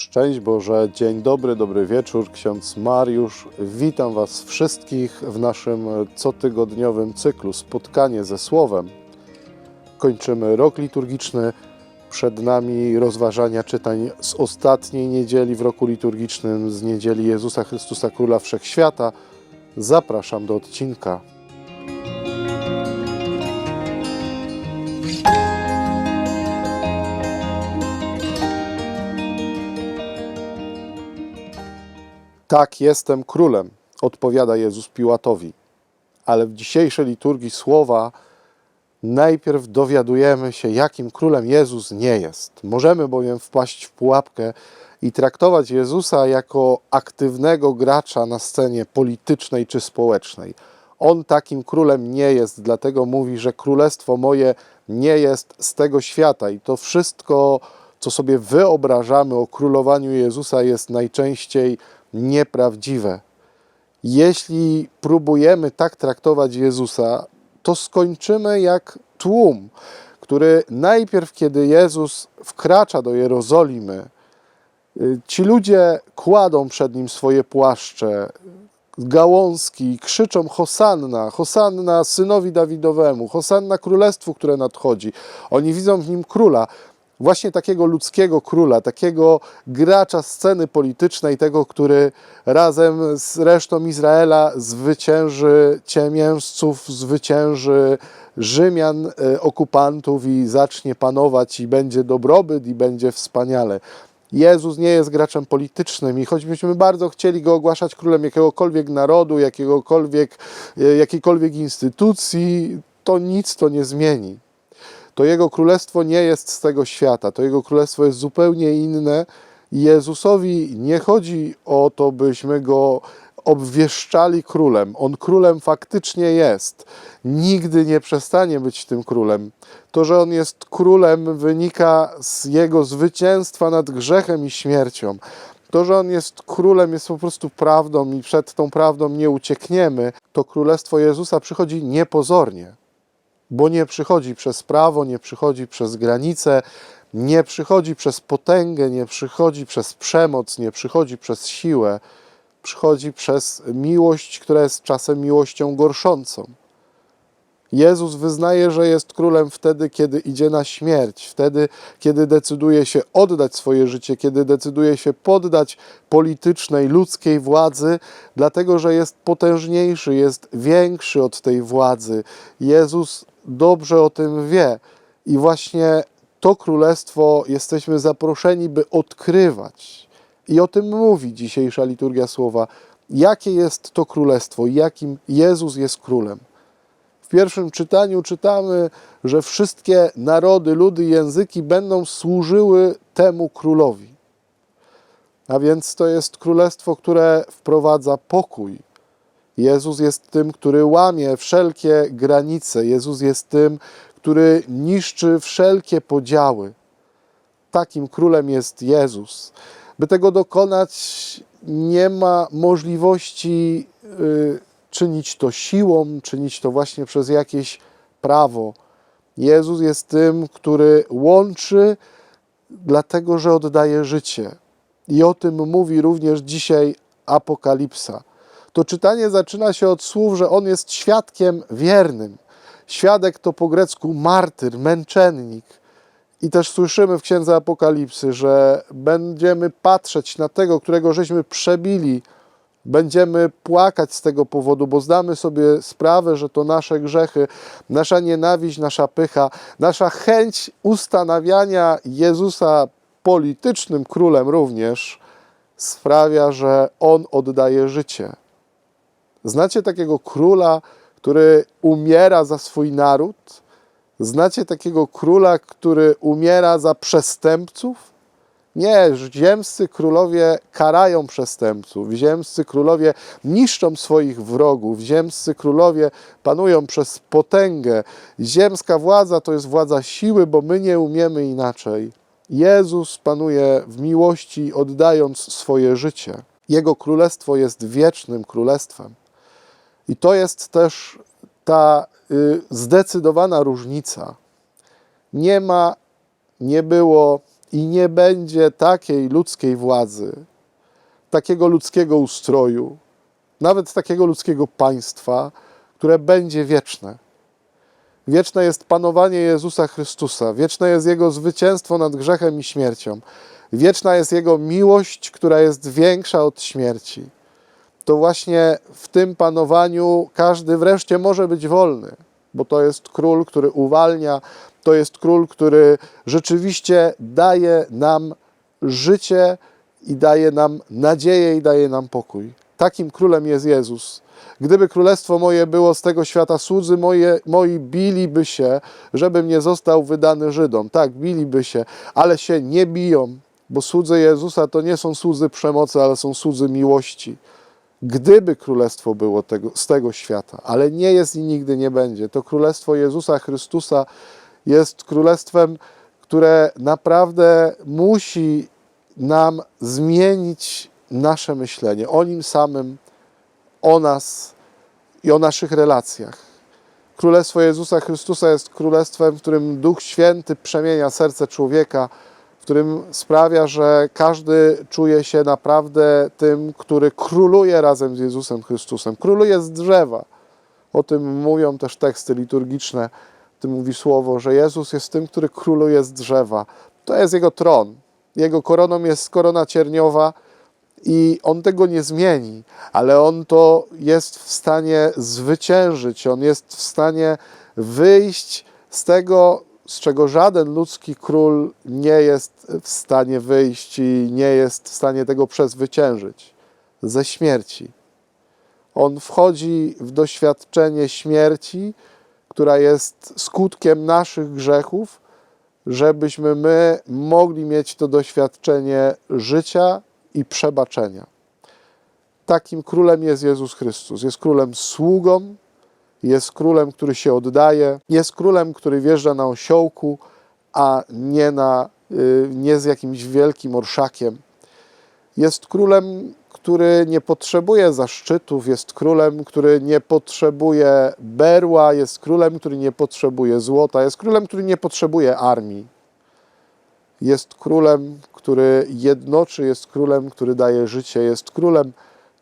Szczęść Boże, dzień dobry, dobry wieczór. Ksiądz Mariusz, witam Was wszystkich w naszym cotygodniowym cyklu Spotkanie ze Słowem. Kończymy rok liturgiczny. Przed nami rozważania czytań z ostatniej niedzieli w roku liturgicznym, z niedzieli Jezusa Chrystusa Króla Wszechświata. Zapraszam do odcinka. Tak, jestem królem, odpowiada Jezus Piłatowi. Ale w dzisiejszej liturgii słowa najpierw dowiadujemy się, jakim królem Jezus nie jest. Możemy bowiem wpaść w pułapkę i traktować Jezusa jako aktywnego gracza na scenie politycznej czy społecznej. On takim królem nie jest, dlatego mówi, że królestwo moje nie jest z tego świata i to wszystko, co sobie wyobrażamy o królowaniu Jezusa, jest najczęściej nieprawdziwe. Jeśli próbujemy tak traktować Jezusa, to skończymy jak tłum, który najpierw, kiedy Jezus wkracza do Jerozolimy, y, ci ludzie kładą przed nim swoje płaszcze, gałązki, krzyczą Hosanna, Hosanna synowi Dawidowemu, Hosanna królestwu, które nadchodzi. Oni widzą w nim króla, właśnie takiego ludzkiego króla, takiego gracza sceny politycznej, tego, który razem z resztą Izraela zwycięży ciemiężców, zwycięży Rzymian, e, okupantów i zacznie panować i będzie dobrobyt i będzie wspaniale. Jezus nie jest graczem politycznym i choćbyśmy bardzo chcieli go ogłaszać królem jakiegokolwiek narodu, jakiegokolwiek, e, jakiejkolwiek instytucji, to nic to nie zmieni to Jego królestwo nie jest z tego świata, to Jego królestwo jest zupełnie inne. Jezusowi nie chodzi o to, byśmy Go obwieszczali królem. On królem faktycznie jest. Nigdy nie przestanie być tym królem. To, że On jest królem, wynika z Jego zwycięstwa nad grzechem i śmiercią. To, że On jest królem, jest po prostu prawdą i przed tą prawdą nie uciekniemy. To królestwo Jezusa przychodzi niepozornie bo nie przychodzi przez prawo, nie przychodzi przez granice, nie przychodzi przez potęgę, nie przychodzi przez przemoc, nie przychodzi przez siłę, przychodzi przez miłość, która jest czasem miłością gorszącą. Jezus wyznaje, że jest królem wtedy, kiedy idzie na śmierć, wtedy, kiedy decyduje się oddać swoje życie, kiedy decyduje się poddać politycznej, ludzkiej władzy, dlatego że jest potężniejszy, jest większy od tej władzy. Jezus dobrze o tym wie i właśnie to królestwo jesteśmy zaproszeni, by odkrywać. I o tym mówi dzisiejsza liturgia słowa. Jakie jest to królestwo, jakim Jezus jest królem. W pierwszym czytaniu czytamy, że wszystkie narody, ludy, języki będą służyły temu królowi. A więc to jest królestwo, które wprowadza pokój. Jezus jest tym, który łamie wszelkie granice. Jezus jest tym, który niszczy wszelkie podziały. Takim królem jest Jezus. By tego dokonać, nie ma możliwości y, czynić to siłą, czynić to właśnie przez jakieś prawo. Jezus jest tym, który łączy, dlatego że oddaje życie. I o tym mówi również dzisiaj Apokalipsa. To czytanie zaczyna się od słów, że on jest świadkiem wiernym. Świadek to po grecku martyr, męczennik. I też słyszymy w Księdze Apokalipsy, że będziemy patrzeć na tego, którego żeśmy przebili, Będziemy płakać z tego powodu, bo zdamy sobie sprawę, że to nasze grzechy, nasza nienawiść, nasza pycha, nasza chęć ustanawiania Jezusa politycznym królem również sprawia, że On oddaje życie. Znacie takiego króla, który umiera za swój naród? Znacie takiego króla, który umiera za przestępców? Nie, ziemscy królowie karają przestępców, ziemscy królowie niszczą swoich wrogów, ziemscy królowie panują przez potęgę. Ziemska władza to jest władza siły, bo my nie umiemy inaczej. Jezus panuje w miłości, oddając swoje życie. Jego królestwo jest wiecznym królestwem. I to jest też ta y, zdecydowana różnica. Nie ma, nie było i nie będzie takiej ludzkiej władzy, takiego ludzkiego ustroju, nawet takiego ludzkiego państwa, które będzie wieczne. Wieczne jest panowanie Jezusa Chrystusa, wieczne jest Jego zwycięstwo nad grzechem i śmiercią, wieczna jest Jego miłość, która jest większa od śmierci. To właśnie w tym panowaniu każdy wreszcie może być wolny, bo to jest król, który uwalnia, to jest król, który rzeczywiście daje nam życie i daje nam nadzieję i daje nam pokój. Takim królem jest Jezus. Gdyby królestwo moje było z tego świata, słudzy moje, moi biliby się, żebym nie został wydany Żydom. Tak, biliby się, ale się nie biją, bo słudzy Jezusa to nie są słudzy przemocy, ale są słudzy miłości. Gdyby królestwo było tego, z tego świata, ale nie jest i nigdy nie będzie, to królestwo Jezusa Chrystusa jest królestwem, które naprawdę musi nam zmienić nasze myślenie o nim samym, o nas i o naszych relacjach. Królestwo Jezusa Chrystusa jest królestwem, w którym Duch Święty przemienia serce człowieka, w którym sprawia, że każdy czuje się naprawdę tym, który króluje razem z Jezusem Chrystusem. Króluje z drzewa. O tym mówią też teksty liturgiczne. Tym mówi słowo, że Jezus jest tym, który króluje z drzewa. To jest jego tron. Jego koroną jest korona cierniowa i on tego nie zmieni, ale on to jest w stanie zwyciężyć. On jest w stanie wyjść z tego, z czego żaden ludzki król nie jest w stanie wyjść i nie jest w stanie tego przezwyciężyć ze śmierci. On wchodzi w doświadczenie śmierci, która jest skutkiem naszych grzechów, żebyśmy my mogli mieć to doświadczenie życia i przebaczenia. Takim królem jest Jezus Chrystus. Jest królem sługą, jest królem, który się oddaje, jest królem, który wjeżdża na osiołku, a nie, na, y, nie z jakimś wielkim orszakiem. Jest królem, który nie potrzebuje zaszczytów, jest królem, który nie potrzebuje berła, jest królem, który nie potrzebuje złota, jest królem, który nie potrzebuje armii. Jest królem, który jednoczy, jest królem, który daje życie, jest królem,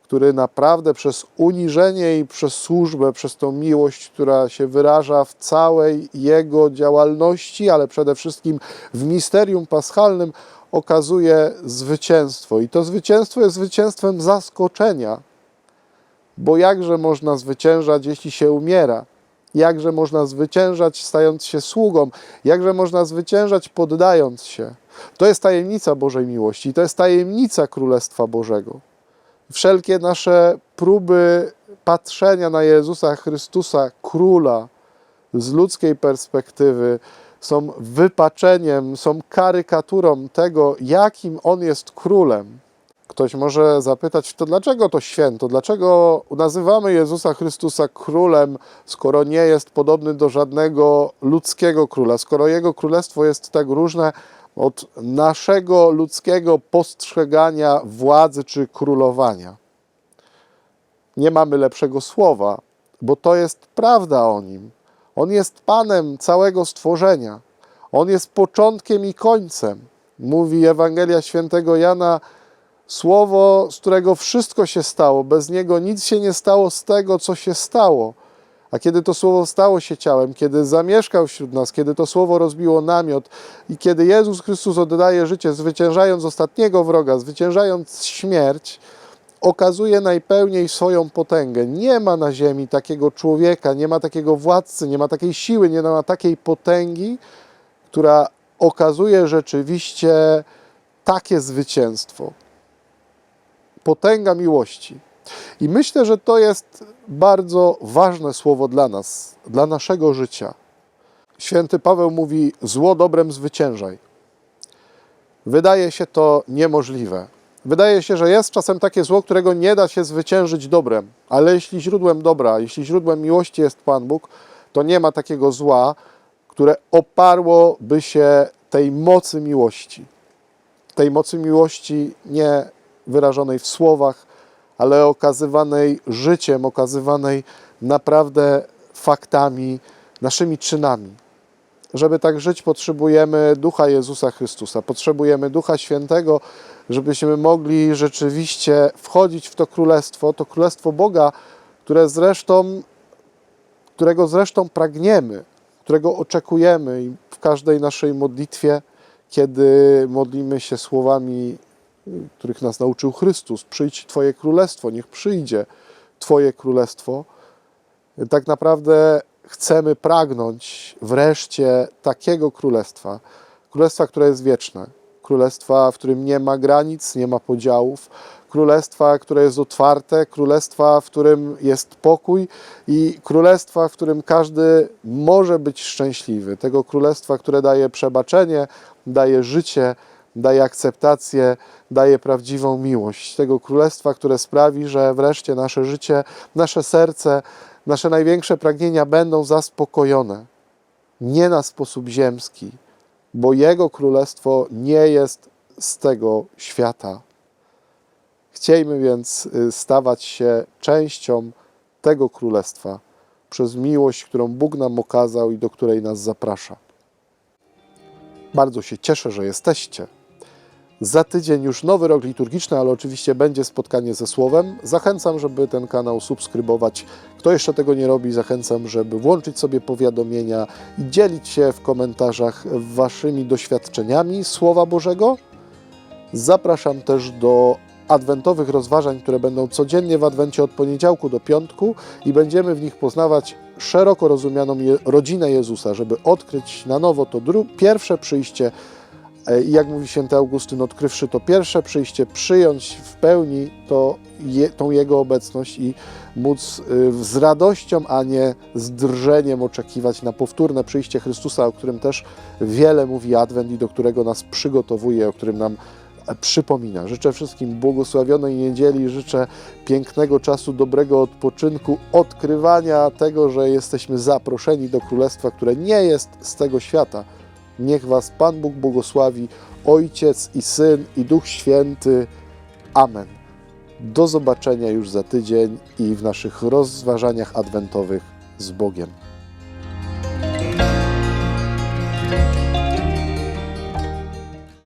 który naprawdę przez uniżenie i przez służbę, przez tą miłość, która się wyraża w całej jego działalności, ale przede wszystkim w misterium paschalnym, okazuje zwycięstwo. I to zwycięstwo jest zwycięstwem zaskoczenia, bo jakże można zwyciężać, jeśli się umiera? Jakże można zwyciężać, stając się sługą? Jakże można zwyciężać, poddając się? To jest tajemnica Bożej miłości, to jest tajemnica Królestwa Bożego. Wszelkie nasze próby patrzenia na Jezusa Chrystusa, króla, z ludzkiej perspektywy, są wypaczeniem, są karykaturą tego, jakim on jest królem. Ktoś może zapytać, to dlaczego to święto? Dlaczego nazywamy Jezusa Chrystusa królem, skoro nie jest podobny do żadnego ludzkiego króla, skoro jego królestwo jest tak różne od naszego ludzkiego postrzegania władzy czy królowania? Nie mamy lepszego słowa, bo to jest prawda o nim. On jest Panem całego stworzenia. On jest początkiem i końcem. Mówi Ewangelia Świętego Jana, słowo, z którego wszystko się stało. Bez niego nic się nie stało z tego, co się stało. A kiedy to słowo stało się ciałem, kiedy zamieszkał wśród nas, kiedy to słowo rozbiło namiot i kiedy Jezus Chrystus oddaje życie, zwyciężając ostatniego wroga, zwyciężając śmierć, okazuje najpełniej swoją potęgę. Nie ma na ziemi takiego człowieka, nie ma takiego władcy, nie ma takiej siły, nie ma takiej potęgi, która okazuje rzeczywiście takie zwycięstwo. Potęga miłości. I myślę, że to jest bardzo ważne słowo dla nas, dla naszego życia. Święty Paweł mówi: Zło dobrem zwyciężaj. Wydaje się to niemożliwe. Wydaje się, że jest czasem takie zło, którego nie da się zwyciężyć dobrem, ale jeśli źródłem dobra, jeśli źródłem miłości jest Pan Bóg, to nie ma takiego zła, które oparłoby się tej mocy miłości. Tej mocy miłości nie wyrażonej w słowach, ale okazywanej życiem, okazywanej naprawdę faktami, naszymi czynami. żeby tak żyć, potrzebujemy ducha Jezusa Chrystusa, potrzebujemy ducha świętego, żebyśmy mogli rzeczywiście wchodzić w to królestwo, to królestwo Boga, które zresztą, którego zresztą pragniemy, którego oczekujemy i w każdej naszej modlitwie, kiedy modlimy się słowami, których nas nauczył Chrystus: Przyjdź Twoje królestwo, niech przyjdzie Twoje królestwo. Tak naprawdę chcemy pragnąć wreszcie takiego królestwa, królestwa, które jest wieczne, królestwa, w którym nie ma granic, nie ma podziałów, królestwa, które jest otwarte, królestwa, w którym jest pokój. I królestwa, w którym każdy może być szczęśliwy. Tego królestwa, które daje przebaczenie, daje życie, daje akceptację, daje prawdziwą miłość. Tego królestwa, które sprawi, że wreszcie nasze życie, nasze serce, nasze największe pragnienia będą zaspokojone. Nie na sposób ziemski, bo Jego królestwo nie jest z tego świata. Chciejmy więc y, stawać się częścią tego królestwa przez miłość, którą Bóg nam okazał i do której nas zaprasza. Bardzo się cieszę, że jesteście. Za tydzień już nowy rok liturgiczny, ale oczywiście będzie spotkanie ze Słowem. Zachęcam, żeby ten kanał subskrybować. Kto jeszcze tego nie robi, zachęcam, żeby włączyć sobie powiadomienia i dzielić się w komentarzach waszymi doświadczeniami Słowa Bożego. Zapraszam też do adwentowych rozważań, które będą codziennie w adwencie od poniedziałku do piątku i będziemy w nich poznawać szeroko rozumianą rodzinę Jezusa, żeby odkryć na nowo to pierwsze przyjście I jak mówi święty Augustyn, odkrywszy to pierwsze przyjście, przyjąć w pełni to, je, tą Jego obecność i móc y, z radością, a nie z drżeniem oczekiwać na powtórne przyjście Chrystusa, o którym też wiele mówi Adwent i do którego nas przygotowuje, o którym nam e, przypomina. Życzę wszystkim błogosławionej niedzieli, życzę pięknego czasu, dobrego odpoczynku, odkrywania tego, że jesteśmy zaproszeni do Królestwa, które nie jest z tego świata. Niech Was Pan Bóg błogosławi, Ojciec i Syn i Duch Święty. Amen. Do zobaczenia już za tydzień i w naszych rozważaniach adwentowych z Bogiem.